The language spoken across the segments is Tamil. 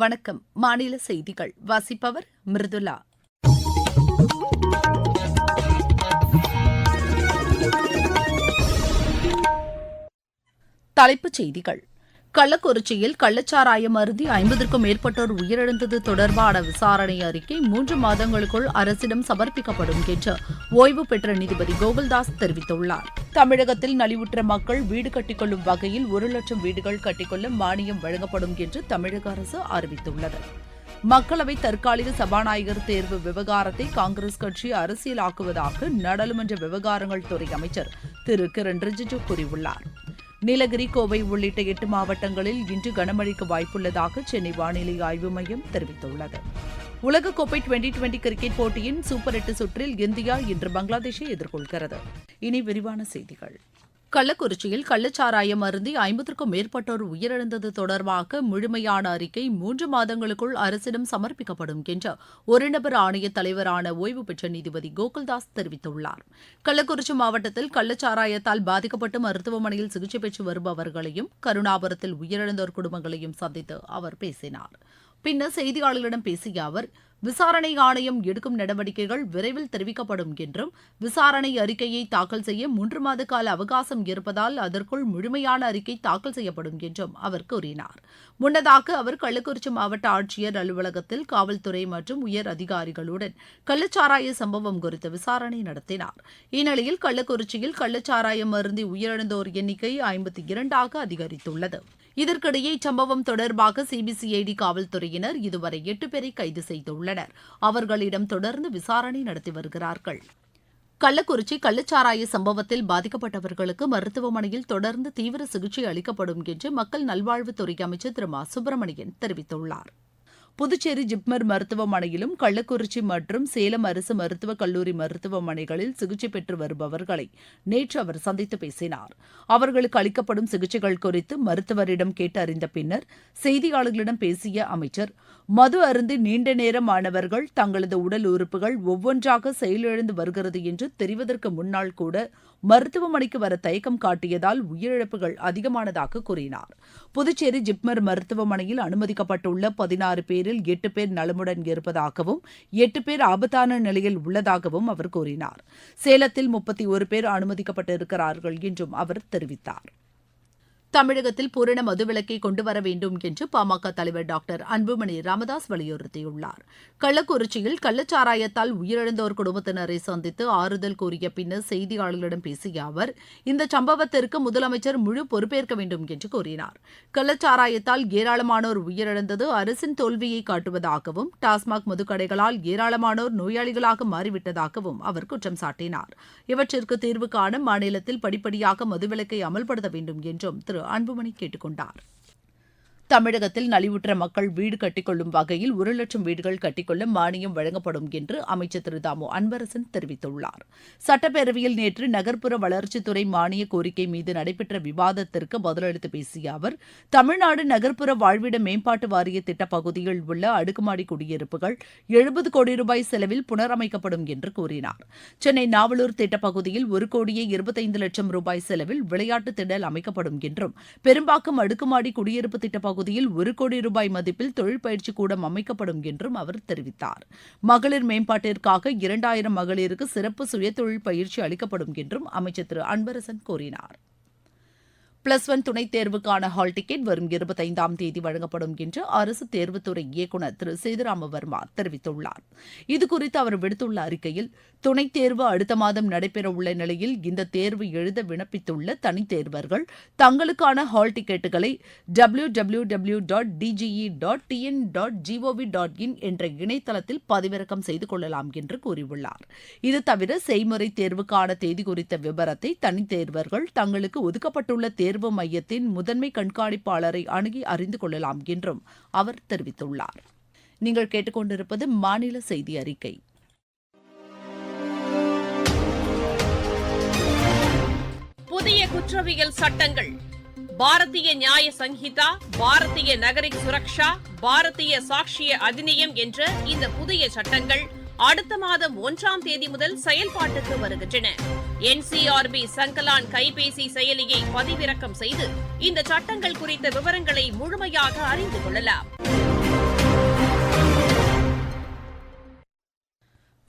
வணக்கம். மாநில செய்திகள். வாசிப்பவர் மிருதுலா தலைப்புச் செய்திகள். கள்ளக்குறிச்சியில் கள்ளச்சாராயம் அருந்தி ஐம்பதற்கும் மேற்பட்டோர் உயிரிழந்தது தொடர்பான விசாரணை அறிக்கை மூன்று மாதங்களுக்குள் அரசிடம் சமர்ப்பிக்கப்படும் என்று ஓய்வு பெற்ற நீதிபதி கோகுல்தாஸ் தெரிவித்துள்ளார். தமிழகத்தில் நலிவுற்ற மக்கள் வீடு கட்டிக்கொள்ளும் வகையில் ஒரு லட்சம் வீடுகள் கட்டிக்கொள்ள மானியம் வழங்கப்படும் என்று தமிழக அரசு அறிவித்துள்ளது. மக்களவை தற்காலிக சபாநாயகர் தேர்வு விவகாரத்தை காங்கிரஸ் கட்சி அரசியலாக்குவதாக நாடாளுமன்ற விவகாரங்கள் துறை அமைச்சர் திரு. கிரண் ரிஜிஜு கூறியுள்ளார். நீலகிரி கோவை உள்ளிட்ட எட்டு மாவட்டங்களில் இன்று கனமழைக்கு வாய்ப்புள்ளதாக சென்னை வானிலை ஆய்வு மையம் தெரிவித்துள்ளது. உலகக்கோப்பை டுவெண்டி டுவெண்டி கிரிக்கெட் போட்டியின் சூப்பர் எட்டு சுற்றில் இந்தியா இன்று பங்களாதேஷை எதிர்கொள்கிறது. இனி விரிவான செய்திகள். கள்ளக்குறிச்சியில் கள்ளச்சாராயம் அருந்தி ஐம்பதற்கும் மேற்பட்டோர் உயிரிழந்தது தொடர்பாக முழுமையான அறிக்கை மூன்று மாதங்களுக்குள் அரசிடம் சமர்ப்பிக்கப்படும் என்று ஒரு நபர் ஆணைய தலைவரான ஓய்வு பெற்ற நீதிபதி கோகுல்தாஸ் தெரிவித்துள்ளார். கள்ளக்குறிச்சி மாவட்டத்தில் கள்ளச்சாராயத்தால் பாதிக்கப்பட்டு மருத்துவமனையில் சிகிச்சை பெற்று வருபவர்களையும் கருணாபுரத்தில் உயிரிழந்தோர் குடும்பங்களையும் சந்தித்து அவர் பேசினார். பின்னர் செய்தியாளர்களிடம் பேசிய அவர் விசாரணை ஆணையம் எடுக்கும் நடவடிக்கைகள் விரைவில் தெரிவிக்கப்படும் என்றும் விசாரணை அறிக்கையை தாக்கல் செய்ய மூன்று மாத கால அவகாசம் இருப்பதால் அதற்குள் முழுமையான அறிக்கை தாக்கல் செய்யப்படும் என்றும் அவர் கூறினார். முன்னதாக அவர் கள்ளக்குறிச்சி மாவட்ட ஆட்சியர் அலுவலகத்தில் காவல்துறை மற்றும் உயர் அதிகாரிகளுடன் கள்ளச்சாராய சம்பவம் குறித்து விசாரணை நடத்தினார். இந்நிலையில் கள்ளக்குறிச்சியில் கள்ளச்சாராயம் அருந்தி உயிரிழந்தோர் எண்ணிக்கை ஐம்பத்தி இரண்டாக அதிகரித்துள்ளது. இதற்கிடையே இச்சம்பவம் தொடர்பாக சிபிசிஐடி காவல்துறையினர் இதுவரை எட்டு பேரை கைது செய்துள்ளனர். அவர்களிடம் தொடர்ந்து விசாரணை நடத்தி வருகிறார்கள். கள்ளக்குறிச்சி கள்ளச்சாராய சம்பவத்தில் பாதிக்கப்பட்டவர்களுக்கு மருத்துவமனையில் தொடர்ந்து தீவிர சிகிச்சை அளிக்கப்படும் என்று மக்கள் நல்வாழ்வுத்துறை அமைச்சர் திரு மா சுப்பிரமணியன் தெரிவித்துள்ளார். புதுச்சேரி ஜிப்மர் மருத்துவமனையிலும் கள்ளக்குறிச்சி மற்றும் சேலம் அரசு மருத்துவக் கல்லூரி மருத்துவமனைகளில் சிகிச்சை பெற்று வருபவர்களை நேற்று அவர் சந்தித்து பேசினார். அவர்களுக்கு அளிக்கப்படும் சிகிச்சைகள் குறித்து மருத்துவரிடம் கேட்டு அறிந்த பின்னர் செய்தியாளர்களிடம் பேசிய அமைச்சர் மது அருந்து நீண்ட நேரம் மாணவர்கள் தங்களது உடல் உறுப்புகள் ஒவ்வொன்றாக செயலிழந்து வருகிறது என்று தெரிவதற்கு முன்னால் கூட மருத்துவமனைக்கு வர தயக்கம் காட்டியதால் உயிரிழப்புகள் அதிகமானதாக கூறினார். புதுச்சேரி ஜிப்மர் மருத்துவமனையில் அனுமதிக்கப்பட்டுள்ள பதினாறு பேர் பேரில் எட்டு பேர் நலமுடன் இருப்பதாகவும் எட்டு பேர் ஆபத்தான நிலையில் உள்ளதாகவும் அவர் கூறினார். சேலத்தில் முப்பத்தி ஒரு பேர் அனுமதிக்கப்பட்டிருக்கிறார்கள் என்றும் அவர் தெரிவித்தார். தமிழகத்தில் பூரண மதுவிலக்கை கொண்டுவர வேண்டும் என்று பாமக தலைவர் டாக்டர் அன்புமணி ராமதாஸ் வலியுறுத்தியுள்ளார். கள்ளக்குறிச்சியில் கள்ளச்சாராயத்தால் உயிரிழந்தோர் குடும்பத்தினரை சந்தித்து ஆறுதல் கூறிய பின்னர் செய்தியாளர்களிடம் பேசிய அவர் இந்த சம்பவத்திற்கு முதலமைச்சர் முழு பொறுப்பேற்க வேண்டும் என்று கூறினார். கள்ளச்சாராயத்தால் ஏராளமானோர் உயிரிழந்தது அரசின் தோல்வியை காட்டுவதாகவும் டாஸ்மாக் மதுக்கடைகளால் ஏராளமானோர் நோயாளிகளாக மாறிவிட்டதாகவும் அவர் குற்றம் சாட்டினார். இவற்றிற்கு தீர்வு காண மாநிலத்தில் படிப்படியாக மதுவிலக்கை அமல்படுத்த வேண்டும் என்றும் திரு. அன்புமணி கேட்டுக் கொண்டாா் தமிழகத்தில் நலிவுற்ற மக்கள் வீடு கட்டிக்கொள்ளும் வகையில் ஒரு லட்சம் வீடுகள் கட்டிக்கொள்ள மானியம் வழங்கப்படும் என்று அமைச்சர் திரு தாமு அன்பரசன் தெரிவித்துள்ளார். சட்டப்பேரவையில் நேற்று நகர்ப்புற வளர்ச்சித்துறை மானிய கோரிக்கை மீது நடைபெற்ற விவாதத்திற்கு பதிலளித்து பேசிய அவர் தமிழ்நாடு நகர்ப்புற வாழ்விட மேம்பாட்டு வாரிய திட்டப் பகுதியில் உள்ள அடுக்குமாடி குடியிருப்புகள் எழுபது கோடி ரூபாய் செலவில் புனரமைக்கப்படும் என்று கூறினார். சென்னை நாவலூர் திட்டப் பகுதியில் ஒரு கோடியே இருபத்தைந்து லட்சம் ரூபாய் செலவில் விளையாட்டு திடல் அமைக்கப்படும் என்றும் பெரும்பாக்கம் அடுக்குமாடி குடியிருப்பு திட்டப் பகுதியில் ஒரு கோடி ரூபாய் மதிப்பில் தொழில் பயிற்சி கூடம் அமைக்கப்படும் என்றும் அவர் தெரிவித்தார். மகளிர் மேம்பாட்டிற்காக இரண்டாயிரம் மகளிருக்கு சிறப்பு சுயதொழில் பயிற்சி அளிக்கப்படும் என்றும் அமைச்சர் திரு அன்பரசன் கூறினார். பிளஸ் ஒன் துணைத் தேர்வுக்கான ஹால் டிக்கெட் வரும் இருபத்தைந்தாம் தேதி வழங்கப்படும் என்று அரசு தேர்வுத்துறை இயக்குநர் திரு. சேதுராம வர்மா தெரிவித்துள்ளார் இதுகுறித்து அவர் விடுத்துள்ள அறிக்கையில் துணைத் தேர்வு அடுத்த மாதம் நடைபெறவுள்ள நிலையில் இந்த தேர்வு எழுத விண்ணப்பித்துள்ள தனித் தேர்வர்கள் தங்களுக்கான ஹால் டிக்கெட்டுகளை W W W dot DGE dot TN dot GOV dot in என்ற இணையதளத்தில் பதிவிறக்கம் செய்து கொள்ளலாம் என்று கூறியுள்ளார். இது தவிர செய்முறை தேர்வுக்கான தேதி குறித்த விவரத்தை தனித் தேர்வர்கள் தங்களுக்கு ஒதுக்கப்பட்டுள்ள தேர்வு மையத்தின் முதன்மை கண்காணிப்பாளரை அணுகி அறிந்து கொள்ளலாம் என்றும் அவர் தெரிவித்துள்ளார். நீங்கள் கேட்டுக்கொண்டிருப்பது மாநில செய்தி அறிக்கை. புதிய குற்றவியல் சட்டங்கள். பாரதிய நியாய சங்கீதா பாரதிய நகரிக் சுரக்ஷா பாரதிய சாட்சிய அதிநியம் என்ற இந்த புதிய சட்டங்கள் அடுத்த மாதம் ஒன்றாம் தேதி முதல் செயல்பாட்டுக்கு வருகின்றன. என்சிஆர்பி சங்கலான் கைபேசி செயலியை பதிவிறக்கம் செய்து இந்த சட்டங்கள் குறித்த விவரங்களை முழுமையாக அறிந்து கொள்ளலாம்.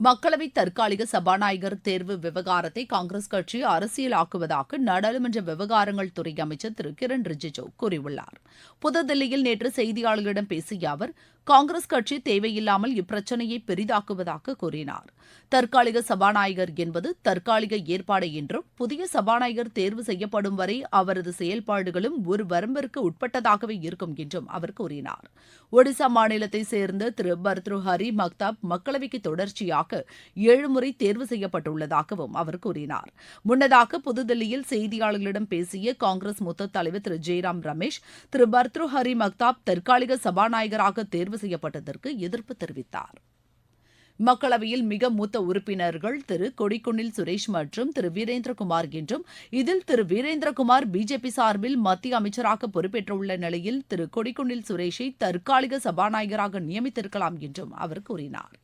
மக்களவை தற்காலிக சபாநாயகர் தேர்வு விவகாரத்தை காங்கிரஸ் கட்சி அரசியலாக்குவதாக நாடாளுமன்ற விவகாரங்கள் துறை அமைச்சர் திரு. கிரண் ரிஜிஜு கூறியுள்ளார். புதுதில்லியில் நேற்று செய்தியாளர்களிடம் பேசிய அவர் காங்கிரஸ் கட்சி தேவையில்லாமல் இப்பிரச்சனையை பெரிதாக்குவதாக கூறினார். தற்காலிக சபாநாயகர் என்பது தற்காலிக ஏற்பாடு என்றும் புதிய சபாநாயகர் தேர்வு செய்யப்படும் வரை அவரது செயல்பாடுகளும் ஒரு வரம்பிற்கு உட்பட்டதாகவே இருக்கும் என்றும் அவர் கூறினார். ஒடிசா மாநிலத்தை சேர்ந்த திரு பர்த்ருஹரி மக்தாப் மக்களவைக்கு தொடர்ச்சியாக ஏழு முறை தேர்வு செய்யப்பட்டுள்ளதாகவும் அவர் கூறினார். முன்னதாக புதுதில்லியில் செய்தியாளர்களிடம் பேசிய காங்கிரஸ் மூத்த தலைவர் திரு ஜெய்ராம் ரமேஷ் திரு பர்த்ருஹரி மக்தாப் தற்காலிக சபாநாயகராக தேர்வு செய்யப்பட்டதற்கு எதிர்ப்பு தெரிவித்தார். மக்களவையில் மிக மூத்த உறுப்பினர்கள் திரு கொடிக்குன்னில் சுரேஷ் மற்றும் திரு வீரேந்திரகுமார் என்றும் இதில் திரு வீரேந்திரகுமார் பிஜேபி சார்பில் மத்திய அமைச்சராக பொறுப்பேற்றுள்ள நிலையில் திரு கொடிக்குன்னில் சுரேஷை தற்காலிக சபாநாயகராக நியமித்திருக்கலாம் என்றும் அவர் கூறினார்.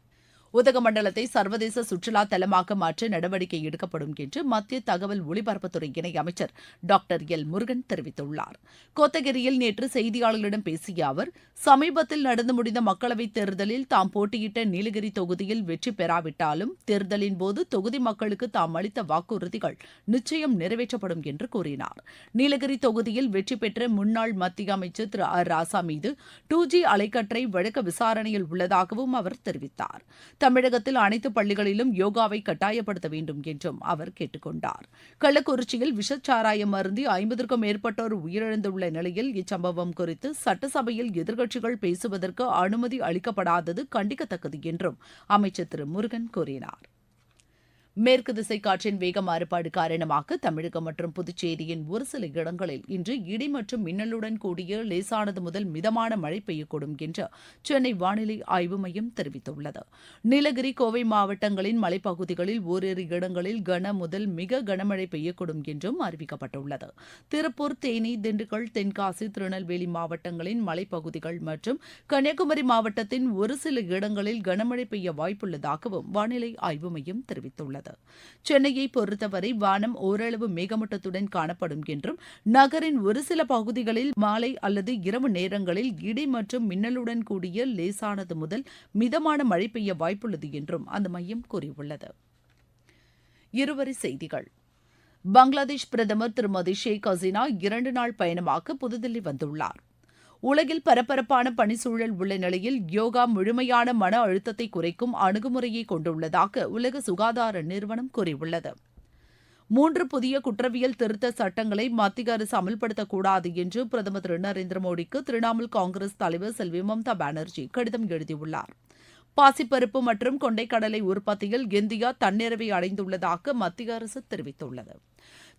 உதகமண்டலத்தை சர்வதேச சுற்றுலா தலமாக மாற்ற நடவடிக்கை எடுக்கப்படும் என்று மத்திய தகவல் ஒலிபரப்புத்துறை இணையமைச்சர் டாக்டர் எல் முருகன் தெரிவித்துள்ளார். கோத்தகிரியில் நேற்று செய்தியாளர்களிடம் பேசிய அவர் சமீபத்தில் நடந்து முடிந்த மக்களவைத் தேர்தலில் தாம் போட்டியிட்ட நீலகிரி தொகுதியில் வெற்றி பெறாவிட்டாலும் தேர்தலின் போது தொகுதி மக்களுக்கு தாம் அளித்த வாக்குறுதிகள் நிச்சயம் நிறைவேற்றப்படும் என்று கூறினார். நீலகிரி தொகுதியில் வெற்றி பெற்ற முன்னாள் மத்திய அமைச்சர் திரு ஆர் ராசா மீது டூ ஜி அலைக்கற்றை வழக்கு விசாரணையில் உள்ளதாகவும் அவர் தெரிவித்தார். தமிழகத்தில் அனைத்து பள்ளிகளிலும் யோகாவை கட்டாயப்படுத்த வேண்டும் என்றும் அவர் கேட்டுக்கொண்டார். கள்ளக்குறிச்சியில் விஷச்சாராயம் அருந்தி ஐம்பதற்கும் மேற்பட்டோர் உயிரிழந்துள்ள நிலையில் இச்சம்பவம் குறித்து சட்டசபையில் எதிர்க்கட்சிகள் பேசுவதற்கு அனுமதி அளிக்கப்படாதது கண்டிக்கத்தக்கது என்றும் அமைச்சர் திரு முருகன் கூறினார். மேற்கு திசை காற்றின் வேக மாறுபாடு காரணமாக தமிழகம் மற்றும் புதுச்சேரியின் ஒரு சில இடங்களில் இன்று இடி மற்றும் மின்னலுடன் கூடிய லேசானது முதல் மிதமான மழை பெய்யக்கூடும் என்று சென்னை வானிலை ஆய்வு மையம் தெரிவித்துள்ளது. நீலகிரி கோவை மாவட்டங்களின் மலைப்பகுதிகளில் ஓரிரு இடங்களில் கன முதல் மிக கனமழை பெய்யக்கூடும் என்றும் அறிவிக்கப்பட்டுள்ளது. திருப்பூர் தேனி திண்டுக்கல் தென்காசி திருநெல்வேலி மாவட்டங்களின் மலைப்பகுதிகள் மற்றும் கன்னியாகுமரி மாவட்டத்தின் ஒரு சில இடங்களில் கனமழை பெய்ய வாய்ப்புள்ளதாகவும் வானிலை ஆய்வு மையம் தெரிவித்துள்ளது. சென்னையை பொறுத்தவரை வானம் ஓரளவு மேகமூட்டத்துடன் காணப்படும் என்றும் நகரின் ஒரு சில பகுதிகளில் மாலை அல்லது இரவு நேரங்களில் இடி மற்றும் மின்னலுடன் கூடிய லேசானது முதல் மிதமான மழை பெய்ய வாய்ப்புள்ளது என்றும் அந்த மையம் கூறியுள்ளது. இருவரி செய்திகள். பங்களாதேஷ் பிரதமர் திருமதி ஷேக் ஹசீனா இரண்டு நாள் பயணமாக புதுதில்லி வந்துள்ளார். உலகில் பரபரப்பான பணிச்சூழல் உள்ள நிலையில் யோகா முழுமையான மன அழுத்தத்தை குறைக்கும் அணுகுமுறையை கொண்டுள்ளதாக உலக சுகாதார நிறுவனம் கூறியுள்ளது. மூன்று புதிய குற்றவியல் திருத்த சட்டங்களை மத்திய அரசு அமல்படுத்தக்கூடாது என்று பிரதமர் திரு நரேந்திர மோடிக்கு திரிணாமுல் காங்கிரஸ் தலைவர் செல்வி மம்தா பானர்ஜி கடிதம் எழுதியுள்ளார். பாசிப்பருப்பு மற்றும் கொண்டைக்கடலை உற்பத்தியில் இந்தியா தன்னிறைவை அடைந்துள்ளதாக மத்திய அரசு தெரிவித்துள்ளது.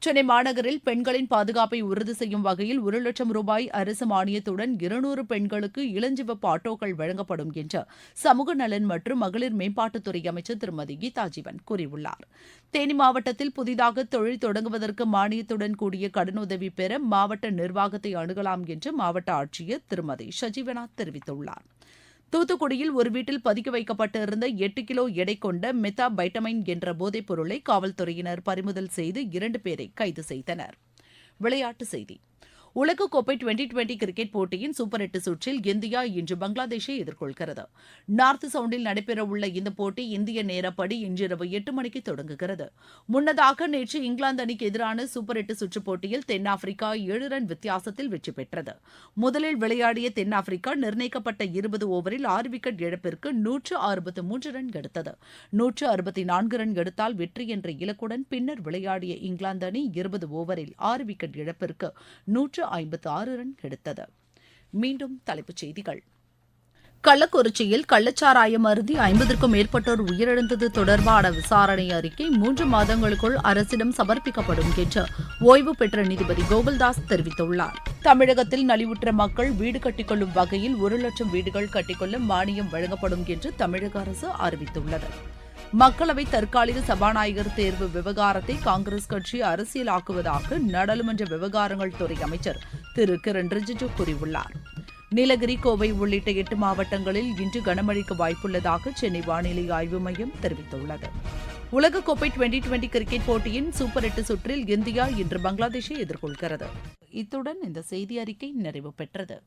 சென்னை மாநகரில் பெண்களின் பாதுகாப்பை உறுதி செய்யும் வகையில் ஒரு லட்சம் ரூபாய் அரசு மானியத்துடன் இருநூறு பெண்களுக்கு இளஞ்சிவப்பு ஆட்டோக்கள் வழங்கப்படும் என்று சமூக நலன் மற்றும் மகளிர் மேம்பாட்டுத்துறை அமைச்சர் திருமதி கீதா ஜீவன் கூறியுள்ளார். தேனி மாவட்டத்தில் புதிதாக தொழில் தொடங்குவதற்கு மானியத்துடன் கூடிய கடனுதவி பெற மாவட்ட நிர்வாகத்தை அணுகலாம் என்று மாவட்ட ஆட்சியர் திருமதி சஜீவனா தெரிவித்துள்ளார். தூத்துக்குடியில் ஒரு வீட்டில் பதுக்கி வைக்கப்பட்டிருந்த எட்டு கிலோ எடை கொண்ட மெத்தா பைட்டமைன் என்ற போதைப் பொருளை காவல்துறையினர் பறிமுதல் செய்து இரண்டு பேரை கைது செய்தனர். விளையாட்டுச் செய்தி. உலகக்கோப்பை டுவெண்டி டுவெண்டி கிரிக்கெட் போட்டியின் சூப்பர் எட்டு சுற்றில் இந்தியா இன்று பங்களாதேஷை எதிர்கொள்கிறது. நார்த் சவுண்டில் நடைபெறவுள்ள இந்த போட்டி இந்திய நேரப்படி இன்றிரவு எட்டு மணிக்கு தொடங்குகிறது. முன்னதாக நேற்று இங்கிலாந்து அணிக்கு எதிரான சூப்பர் எட்டு சுற்றுப் போட்டியில் தென்னாப்பிரிக்கா ஏழு ரன் வித்தியாசத்தில் வெற்றி பெற்றது. முதலில் விளையாடிய தென்னாப்பிரிக்கா நிர்ணயிக்கப்பட்ட இருபது ஓவரில் ஆறு விக்கெட் இழப்பிற்கு நூற்று அறுபத்து மூன்று ரன் எடுத்தது. நூற்று அறுபத்தி நான்கு ரன் எடுத்தால் வெற்றி என்ற இலக்குடன் பின்னர் விளையாடிய இங்கிலாந்து அணி இருபது ஓவரில் ஆறு விக்கெட் இழப்பிற்கு நூற்று ஐம்பத்து ஆறு ரன் எடுத்தது மீண்டும் தலைப்புச் செய்திகள். கள்ளக்குறிச்சியில் கள்ளச்சாராயம் அருந்தி ஐம்பதற்கும் மேற்பட்டோர் உயிரிழந்தது தொடர்பான விசாரணை அறிக்கை மூன்று மாதங்களுக்குள் அரசிடம் சமர்ப்பிக்கப்படும் என்று ஓய்வு பெற்ற நீதிபதி கோகுல்தாஸ் தெரிவித்துள்ளார். தமிழகத்தில் நலிவுற்ற மக்கள் வீடு கட்டிக்கொள்ளும் வகையில் ஒரு லட்சம் வீடுகள் கட்டிக்கொள்ள மானியம் வழங்கப்படும் என்று தமிழக அரசு அறிவித்துள்ளது. மக்களவை தற்காலிக சபாநாயகர் தேர்வு விவகாரத்தை காங்கிரஸ் கட்சி அரசியலாக்குவதாக நாடாளுமன்ற விவகாரங்கள் துறை அமைச்சர் திரு. கிரண் ரிஜிஜு கூறியுள்ளார். நீலகிரி கோவை உள்ளிட்ட எட்டு மாவட்டங்களில் இன்று கனமழைக்கு வாய்ப்புள்ளதாக சென்னை வானிலை ஆய்வு மையம் தெரிவித்துள்ளது. உலகக்கோப்பை டுவெண்டி டுவெண்டி கிரிக்கெட் போட்டியின் சூப்பர் எட்டு சுற்றில் இந்தியா இன்று பங்களாதேஷை எதிர்கொள்கிறது. இத்துடன் இந்த செய்தி அறிக்கை நிறைவு பெற்றது.